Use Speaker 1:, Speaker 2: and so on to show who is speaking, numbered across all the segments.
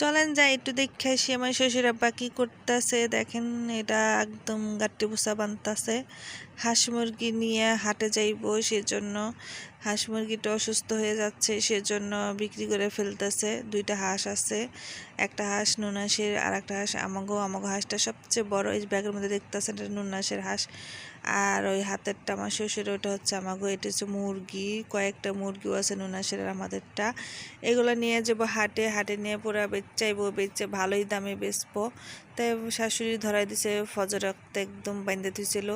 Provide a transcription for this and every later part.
Speaker 1: চলেন যাই, একটু দেখে আসি আমার শ্বশুর আব্বা কি করতেছে। দেখেন, এটা একদম গাট্টি ভুসা বানতাছে। হাঁস মুরগি নিয়ে হাটে যাইবো সেজন্য। হাঁস মুরগিটা অসুস্থ হয়ে যাচ্ছে সেজন্য বিক্রি করে ফেলতেছে। দুইটা হাঁস আছে, একটা হাঁস নুনাসের আর একটা হাঁস আমাগো। আমাগো হাঁসটা সবচেয়ে বড়, এই ব্যাগের মধ্যে দেখতেছেন এটা নুনাসের হাঁস। আর ওই হাতেরটা আমার শ্বশুর ওটা হচ্ছে আমাগো, এটা হচ্ছে মুরগি। কয়েকটা মুরগিও আছে নুনাসের আর আমাদেরটা। এগুলো নিয়ে যাব হাটে হাটে নিয়ে পুরো বেচাইবো বেচে ভালোই দামে বেচবো। তাই শাশুড়ি ধরাই দিছে, ফজর রক্ত একদম বাইন্দে দিয়েছিল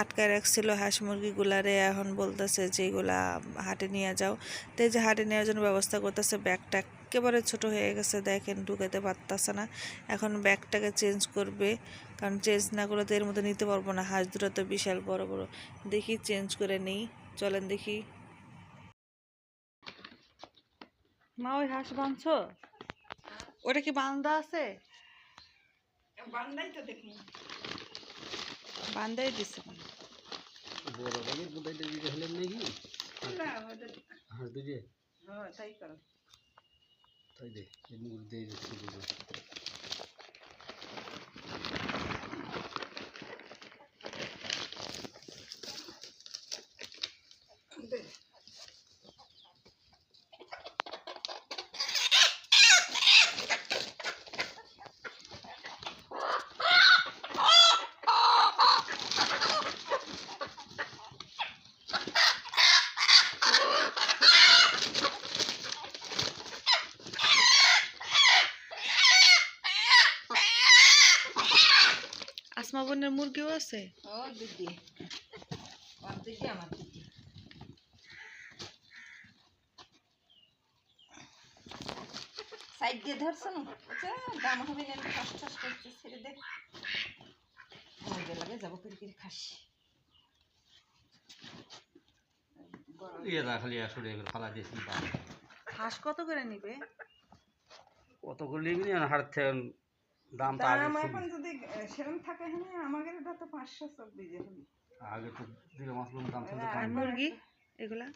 Speaker 1: আটকায় রাখছিল হাঁস মুরগিগুলারে, এখন বলতেছে যে এগুলা হাটে নিয়ে যাও। তাই যে হাটে নেওয়ার জন্য ব্যবস্থা করতেছে, ব্যাগটা একেবারে ছোট হয়ে গেছে, দেখেন ঢুকাতে পারতেছে না। এখন ব্যাগটাকে চেঞ্জ করবে, কারণ চেঞ্জ না করলে তো এর মধ্যে নিতে পারব না। হাঁস দুটো তো বিশাল বড় বড়। দেখি চেঞ্জ করে নেই। চলেন দেখি। মা, ওই হাঁস বাঁধছো ওটা কি বান্দা আছে?
Speaker 2: বান্দাই তো দেখি
Speaker 1: বান্ধাই দিছে।
Speaker 3: বড় বাড়ির বোধহয় দিতে হলেন নাকি?
Speaker 2: না
Speaker 3: হাঁস দুজে
Speaker 2: হ্যাঁ তাই করো।
Speaker 3: তাই দে এই মুখ দিয়ে যাচ্ছে
Speaker 1: আসমা বোনের মুরগিও আছে?
Speaker 2: ও দিদি। আমার দিদি? আমার দিদি। সাইড দিয়ে ধরছো না? আচ্ছা দাম হবে না ঠাস ঠাস করছে ছেড়ে দে। মজা লাগে যাব করে করে খাস।
Speaker 1: কত করে নিবে?
Speaker 3: কত করে নিবি না হাট থেকে দাম তো আগে
Speaker 2: দাম এখন যদি সেরকম থাকে হ্যাঁ আমাদের এটা তো পাঁচশো চব্বিশ হলি।
Speaker 3: আগে তো দিলে মাছগুলোর দাম ছিল
Speaker 2: আর
Speaker 1: মুরগি? এগুলা?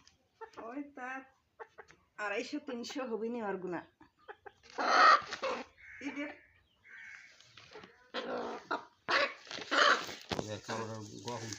Speaker 2: ওই তার আড়াইশো তিনশো হবি নি ওর গুণা ঈদের
Speaker 3: গহম